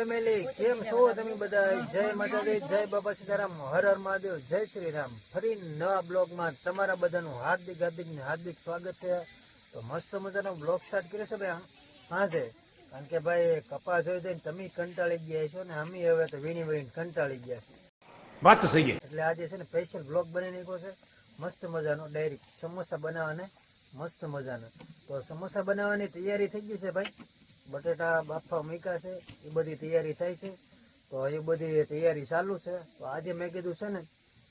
Family કેમ છો તમે બધા જય માતાજી જય બાપા સીતારામ હર હર મહાદેવ જય શ્રી રામ ફરી નવા બ્લોગમાં તમારા બધાનું હાર્દિક હાર્દિક હાર્દિક સ્વાગત છે. તો મસ્ત મજાનો બ્લોગ સ્ટાર્ટ કર્યો છે ભાઈ હાથે કારણ કે ભાઈ કપા જોઈ દઈને તમે કંટાળી ગયા છો ને અમે હવે તો વીણી વીણી કંટાળી ગયા છે વાત સહી એટલે આજે છે ને સ્પેશિયલ બ્લોગ બની નાખ્યો છે. મસ્ત મજાનો ડાયરેક્ટ સમોસા બનાવવાને મસ્ત મજાનો. તો સમોસા બનાવવાની તૈયારી થઈ ગઈ છે ભાઈ. બટેટા બાફા મૂક્યા છે, એ બધી તૈયારી થાય છે. તો એ બધી તૈયારી ચાલુ છે. તો આજે મેં કીધું છે ને,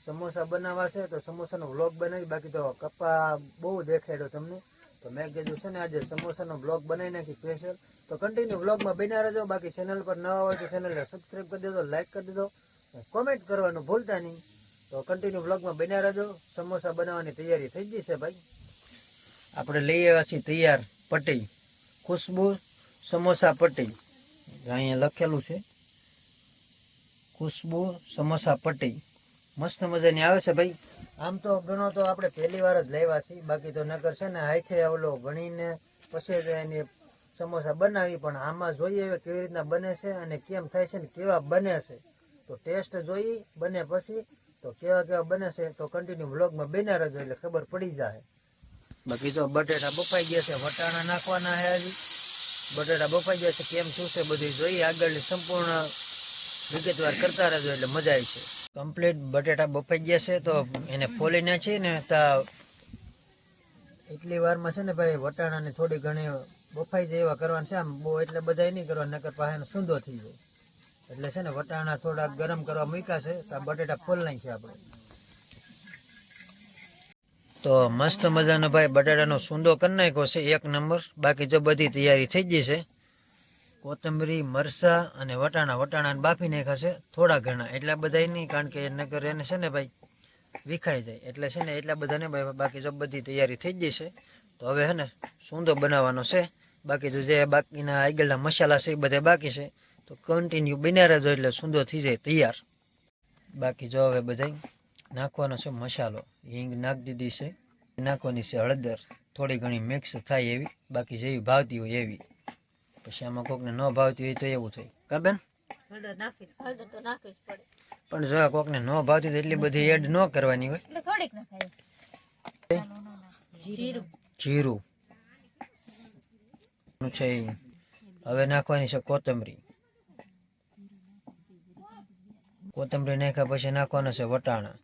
સમોસા બનાવવા છે, તો સમોસાનો વ્લોગ બનાવી, બાકી તો કપા બહુ દેખાડ્યો તમને. તો મેં કીધું છે ને, આજે સમોસાનો બ્લોગ બનાવી નાખી સ્પેશિયલ તો કન્ટિન્યુ બ્લોગમાં બન્યા રહેજો. બાકી ચેનલ પર નવા હોય તો ચેનલને સબસ્ક્રાઈબ કરી દેજો લાઈક કરી દેજો. કોમેન્ટ કરવાનું ભૂલતા નહીં. તો કન્ટિન્યુ બ્લોગમાં બન્યા રહેજો. સમોસા બનાવવાની તૈયારી થઈ ગઈ છે ભાઈ. આપણે લઈ આવ્યા છીએ તૈયાર પટી ખુશ્બુ સમોસા પટ્ટી અહીંયા લખેલું છે, ખુશ્બુ સમોસા પટ્ટી મસ્ત મજાની આવે છે ભાઈ. આમ તો ગણો તો આપણે પહેલી વાર જ લેવા છીએ. બાકી તો નગર છે ને હાઈથે ઓલો ગણીને પછી એની સમોસા બનાવી. પણ આમાં જોઈએ હવે કેવી રીતના બને છે અને કેમ થાય છે ને કેવા બને છે. તો ટેસ્ટ જોઈ, બને પછી તો કેવા કેવા બને છે તો કન્ટિન્યુ વ્લોગમાં બન્યા રહેજો એટલે ખબર પડી જાય. બાકી તો બટેટા બફાઈ ગયા છે, વટાણા નાખવાના છે હજી. બટેટા બફાઈ છે, કેમ શું છે બધું જોઈએ. આગળની સંપૂર્ણ વિગતવાર કરતા રહેજો, એટલે મજા આવી છે. કમ્પ્લીટ બટેટા બફાઈ ગયા છે, તો એને ફોલીને છે ને તા એટલી વારમાં છે ને ભાઈ, વટાણાની થોડી ઘણી બફાઈ જાય એવા કરવાનું છે. આમ બહુ એટલે બધા નહીં કરવાનું, નકર પાસે સૂંધો થઈ જાય એટલે છે ને, વટાણા થોડાક ગરમ કરવા મૂક્યા છે, તો બટેટા ફોલ નાખીએ આપણે. તો મસ્ત મજાનો ભાઈ બટાટાનો સૂંદો કરી નાખ્યો છે, એક નંબર. બાકી જો બધી તૈયારી થઈ ગઈ છે. કોથમરી મરસા અને વટાણા, વટાણાને બાફી નાખ્યા છે, થોડા ઘણા. એટલા બધા નહીં, કારણ કે નગર એને છે ને ભાઈ વિખાઈ જાય. એટલે છે ને એટલા બધાને ભાઈ બાકી જો બધી તૈયારી થઈ ગઈ છે. તો હવે છે ને સૂંદો બનાવવાનો છે. બાકી તો જે બાકીના આગળના મસાલા છે એ બધા બાકી છે. તો કન્ટિન્યુ બન્યા રહેજો એટલે સૂંદો થઈ જાય તૈયાર. બાકી જો હવે બધા નાખવાનો છે મસાલો. હિંગ નાખી દીધી છે. નાખવાની છે હળદર. થોડી ઘણી મિક્સ થાય એવી. બાકી જેવી ભાવતી હોય એવી. પછી આમાં કોકને ન ભાવતી હોય તો એવું થાય. કા બેન? પણ જો કોકને ન ભાવતી તો એટલી બધી એડ ન કરવાની હોય. જીરું. છે હવે નાખવાની છે કોથમરી. કોથમરી નાખ્યા પછી નાખવાના છે વટાણા.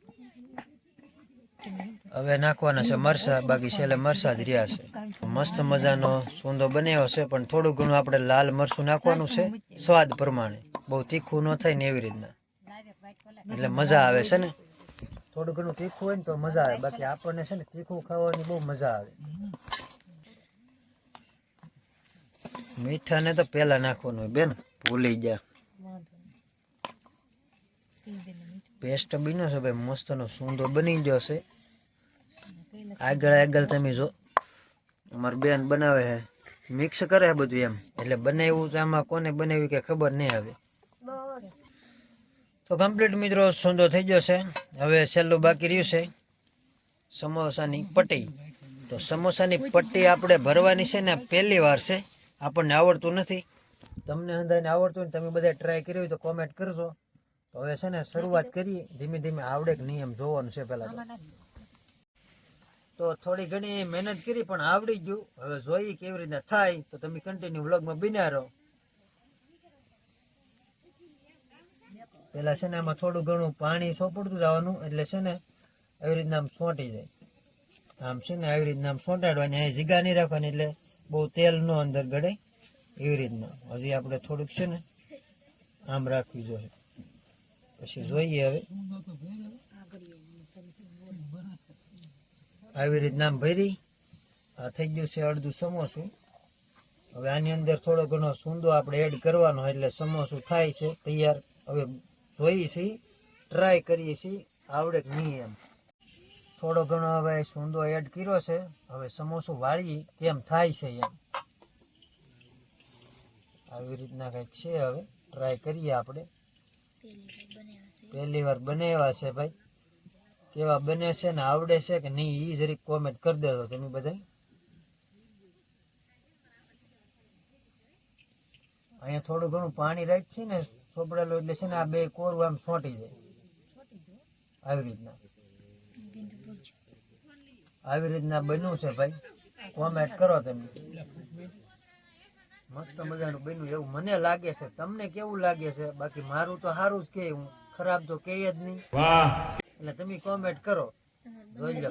હવે નાખવાના છે મરસા બાકી છેલ્લે મરસા જ રહ્યા છે. મસ્ત મજાનો સૂંદો બનાવ્યો છે પણ થોડું ઘણું આપણે લાલ મરસું નાખવાનું છે સ્વાદ પ્રમાણે. બહુ તીખું ન થાય ને એવી રીતના. એટલે મજા આવે છે ને? થોડું ઘણું તીખું હોય ને તો મજા આવે. બાકી આપણને છે ને તીખું ખાવાની બહુ મજા આવે. મીઠાને તો પહેલા નાખવાનું હોય બેન ભૂલી ગયા. પેસ્ટ બન્યો છે ભાઈ મસ્તનો સૂંદો બની ગયો છે. આગળ આગળ તમે જો. અમારી બેન બનાવે છે. મિક્સ કરે બધું એમ. એટલે બનાવ્યું તો આમાં કોને બનાવ્યું કે ખબર નહીં આવે. તો કમ્પ્લીટ મિત્રો સોંદો થઈ ગયો છે. હવે છેલ્લું બાકી રહ્યું છે. સમોસાની પટ્ટી. તો સમોસાની પટ્ટી આપણે ભરવાની છે ને પહેલી વાર છે. આપણને આવડતું નથી. તમને અંદાજને આવડતું ને તમે બધા ટ્રાય કર્યું હોય તો કોમેન્ટ કરજો. તો હવે છે ને શરૂઆત કરીએ. ધીમે ધીમે આવડે કે નિયમ જોવાનું છે પહેલાં તો થોડી ઘણી મહેનત કરી, પણ આવડી ગયું. હવે જોઈએ કેવી રીતના થાય. તો તમે કન્ટિન્યુ વ્લોગમાં બિના રહો. પેલા છે ને આમાં થોડું ઘણું પાણી સોંપડતું જવાનું, એટલે છે ને આવી રીતના આમ સોંટી જાય આમ છે ને આવી રીતના આમ સોંટાડવાની, અહીં જીગા નહીં રાખવાની, એટલે બહુ તેલ નો અંદર ગળે. એવી રીતના. હજી આપણે થોડુંક છે ને આમ રાખવી જોઈએ. પછી જોઈએ હવે. આવી રીતના ભરી. આ થઈ ગયું છે અડધું સમોસું. હવે આની અંદર થોડો ઘણો સૂંદો આપણે એડ કરવાનો એટલે સમોસું થાય છે તૈયાર. હવે જોઈએ છીએ ટ્રાય કરીએ છીએ. આવડે કે નહીં એમ. થોડો ઘણો હવે સૂંદો એડ કર્યો છે. હવે સમોસું વાળીએ કેમ થાય છે એમ. આવી રીતના કંઈક છે હવે. ટ્રાય કરીએ આપણે. પહેલી વાર બનાવ્યા છે ભાઈ. કેવા બને છે ને આવડે છે કે નહીં એ જરીક કોમેન્ટ કરી દેજો તમે બધા અહીંયા થોડું ઘણું પાણી રાખી ને સોપડેલું એટલે છે ને આ બે કોરું આમ છોંટી જાય. આવી રીતના. આવી રીતના બન્યું છે ભાઈ. કોમેન્ટ કરો તમે. મસ્ત મજાનું બન્યું એવું મને લાગે છે. તમને કેવું લાગે છે? બાકી મારું તો સારું જ કે, હું ખરાબ તો કે જ નહીં. એટલે તમે કોમેન્ટ કરો. જોઈ લો.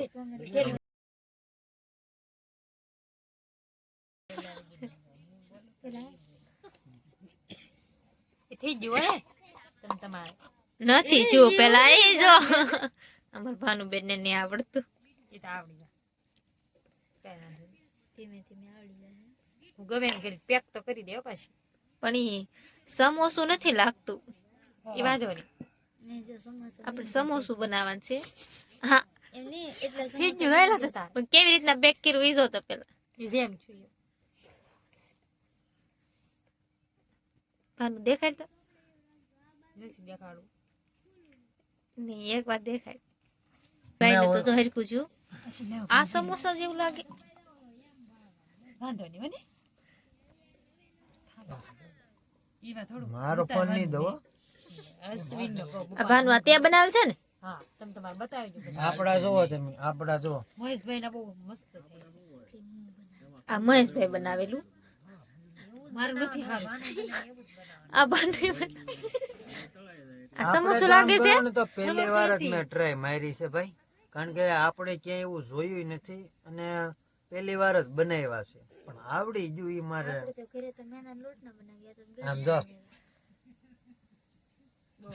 થઈ ગયું હે? તમે તમારે. નથી જો પેલા એ જો. અમાર ભાનુબેન ને નહીં આવડતું. એ તો આવડી જાય. કઈ વાંધો નહીં. ધીમે ધીમે આવડી જાય હું? ગમે એમ કરી પેક તો કરી દેવો પાછી. પણ એ સમોસું નથી લાગતું. એ વાંધો નહીં. આપણે સમોસું બનાવવાનું છે. હા. થઈ ગયું ગયેલા થતા પણ કેવી રીતના બેક કર્યું ઈજો તો પેલા. જેમ છું ભાનુ દેખાડ તો? નથી દેખાડું. નહીં એક વાર દેખાય. ભાઈ તો તો હરકું છું. આ સમોસા જેવું લાગે. વાંધો નહીં મને મારો ફોન નહીં દો આ તે બનાવેલ છે ને? હા તમે તમારે બતાવી દો આપડા જોવો તમે આપડા જોવો. મહેશભાઈ ના બહુ મસ્ત આ મહેશભાઈ બનાવેલું. મારું નથી હારું. આ ભાનુ આ સમોસું લાગે છે? તો પહેલી વાર જ મેં ટ્રાય મારી છે ભાઈ. કારણ કે આપણે ક્યાંય એવું જોયું નથી અને પહેલી વાર જ બનાવ્યા છે. પણ આવડી ગયું એ મારે. આમ જો. No.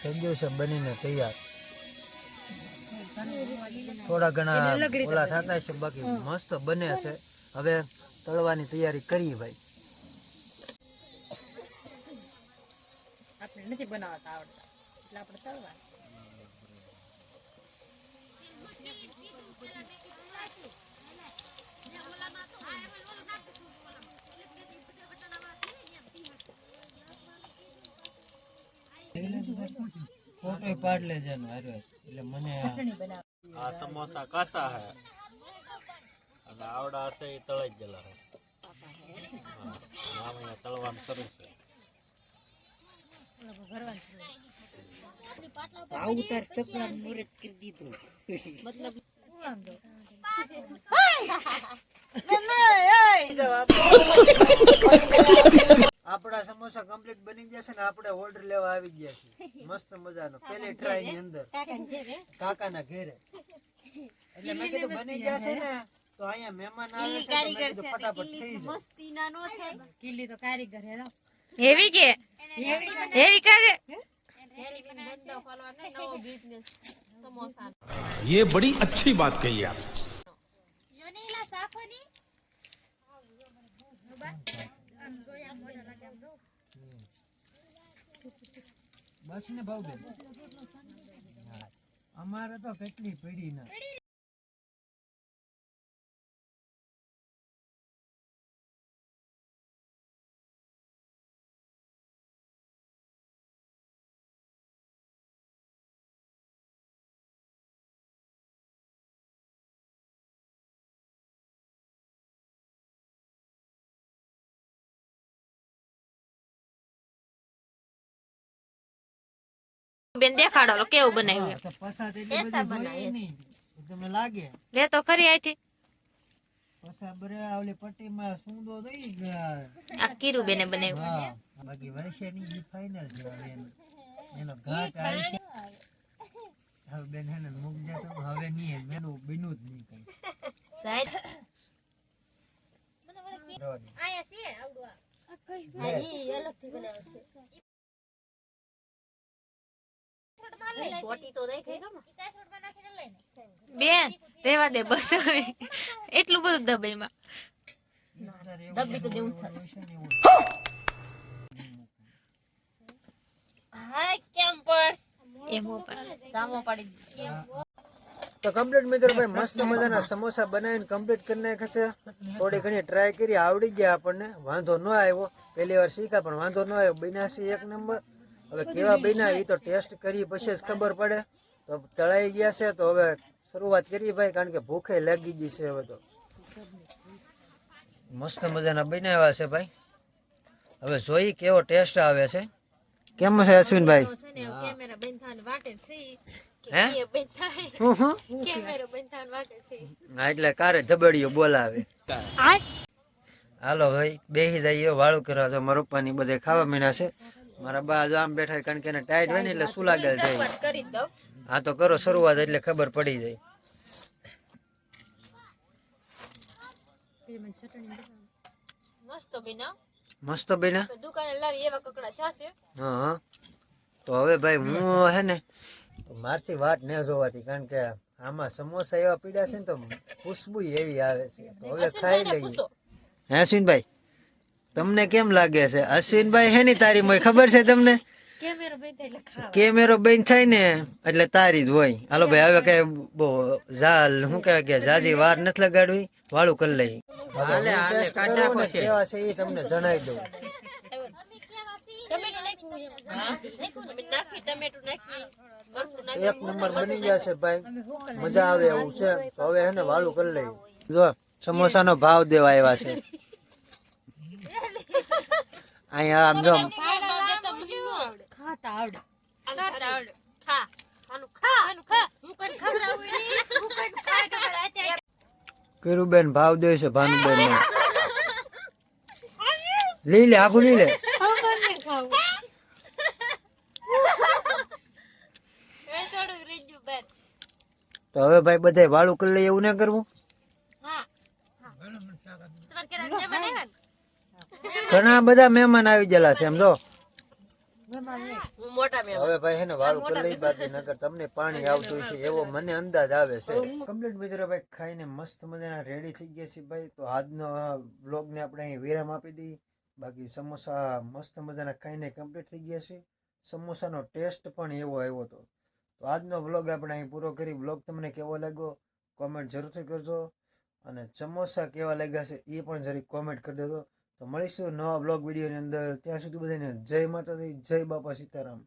થઈ ગયું છે બનીને તૈયાર. થોડા ઘણા ઓલા થતા છે બાકી મસ્ત બને છે હવે તળવાની તૈયારી કરી ભાઈ. આપણે નથી બનાવતા આવડતા. એટલે આપણે તળવા ફોટો પાડ લેજે એનો હારે. એટલે મને આ- આ સમોસા કાસા હે. અને આવડા છે એ તળાઈ જ ગયેલા હે. હા, અને આમ અહીંયા તળવાનું શરૂ છે. આપણા સમોસા કમ્પ્લીટ બની જશે ને આપણે ઓર્ડર લેવા આવી ગયા છીએ મસ્ત મજાનો પેલી ટ્રાય ની અંદર કાકાના ઘેરે એટલે મેં કીધું બની જશે ને તો અહીંયા મહેમાન આવે છે તો મેં કીધું ફટાફટ થઈ જાય કિલ્લી તો કારીગર હે લો. હેવી કે હેવી કાગે ये बड़ी अच्छी बात कही आप બસ ને ભાવ બેન. અમારે તો કેટલી પડી ના. બેન દેખાડો લો કેવું બનાવ્યું પસા તો પસાદ એટલી બધી જોઈ નહીં. તમને લાગે? લે તો ખરી આથી. પસા બરે આવલી પટ્ટીમાં સુંદો દઈ ગયા. આ કીરું બેને બનાવ્યું. બાકી વર્ષે ની ઈ ફાઇનલ છે હવે એનો. ઘાટ આવી છે. હવે બેન હેને મુક દે તો હવે નહીં મેનું બીનું જ નહીં કઈ. દે. આયા છે આવડું આ. હા, ઈ અલગથી બનાવે છે. બેન રેવા દે બસ એટલું બધું દબાઈમાં ડબ્બી તો દેવું હા, કેમ પણ? એમ ઉપર. સામો પાડી તો કમ્પ્લીટ મિત્રો ભાઈ મસ્ત મજાના સમોસા બનાવીને કમ્પ્લીટ કરી નાખ્યા છે થોડી ઘણી ટ્રાય કરી આવડી ગયા આપણને. વાંધો ન આવ્યો. પહેલી વાર શીખા પણ વાંધો ન આવ્યો. બિનાસી એક નંબર હવે કેવા બન્યા એ તો ટેસ્ટ કરી પછી જ ખબર પડે. તો તળાઈ ગયા છે તો હવે શરૂઆત કરીએ ભાઈ કારણ કે ભૂખે લાગી ગઈ છે હવે તો. મસ્ત મજાના બનાવ્યા છે ભાઈ. હવે જોઈ કેવો ટેસ્ટ આવે છે. કેમ છે અશ્વિનભાઈ તો છે ને કેમેરા બંધ થવાની વાટે છે. એટલે કારે ધબડિયો બોલાવે. હાલો ભાઈ બેસી જઈએ વાળું કરવા તો મારા પપ્પાની બધે ખાવા મીના છે. મારા બા જો આમ બેઠા કારણ કે એને ટાઈટ હોય ને એટલે શું લાગે જાય. કરી દઉં. હા તો કરો શરૂઆત એટલે ખબર પડી જાય. મસ્ત મસ્ત બેના તો દુકાને લાવી એવા કકડા થશે હા હા. તો હવે ભાઈ હું હે ને તો મારથી વાત ન જોવાતી કારણ કે આમાં સમોસા એવા પીડા છે ને તો ખુશબુ એવી આવે છે. તો હવે ખાઈ લઈએ. હે અશ્વિનભાઈ તમને કેમ લાગે છે? અશ્વિનભાઈ હે ની તારી મોય ખબર છે તમને? કેમેરો બંધ થાય એટલે ખાવ. કેમેરો બંધ થાય ને એટલે તારી જ હોય. હાલો ભાઈ હવે કઈ બહુ ઝાલ શું કહેવાય કે ઝાઝી વાર નથી લગાડવી? વાળું કરી લઈ. કેવા છે એ તમને જણાવી દઉં. અમે નાખી ટમેટું નાખી મરચું નાખી. એક નંબર બની ગયા છે ભાઈ. મજા આવે એવું છે. તો હવે હે ને વાળું કરી લઈ. જો સમોસાનો ભાવ દેવા આવ્યા છે. અહીંયા આમ જો ખાતા આવડે ખાતા આવડે ખા આનું ખા આનું ખા હું કોઈ ખવડાવું નહીં હું કોઈ ખાય તો મારા હાથે ભાવ દે છે ભાનુબેન નો લઈ લે આખું લઈ લે તો હવે ભાઈ બધાય વાળું કરી લઈએ એવું ના કરવું હા તમારે કેરા મહેમાન આવ્યા ને ઘણા બધા મહેમાન આવી ગયેલા છે એમ જો. હું મોટા મેં હવે ભાઈ હેને વાળું કરી લઈ બાકી નકર તમને પાણી આવતું છે એવો મને અંદાજ આવે છે. કમ્પ્લીટ મિત્રો ભાઈ ખાઈને મસ્ત મજાના રેડી થઈ ગયા છે ભાઈ. તો આજનો બ્લોગને આપણે અહીં વિરામ આપી દઈએ. બાકી સમોસા મસ્ત મજાના ખાઈને કમ્પ્લીટ થઈ ગયા છે સમોસાનો ટેસ્ટ પણ એવો આવ્યો હતો. તો આજનો વ્લોગ આપણે અહીં પૂરો કરી. વ્લોગ તમને કેવો લાગ્યો? કોમેન્ટ જરૂરથી કરજો. અને સમોસા કેવા લાગ્યા છે એ પણ જરી કોમેન્ટ કરી દેજો. તો મળીશું નવા બ્લોગ વિડીયોની અંદર. ત્યાં સુધી બધાને જય માતાજી જય બાપા સીતારામ.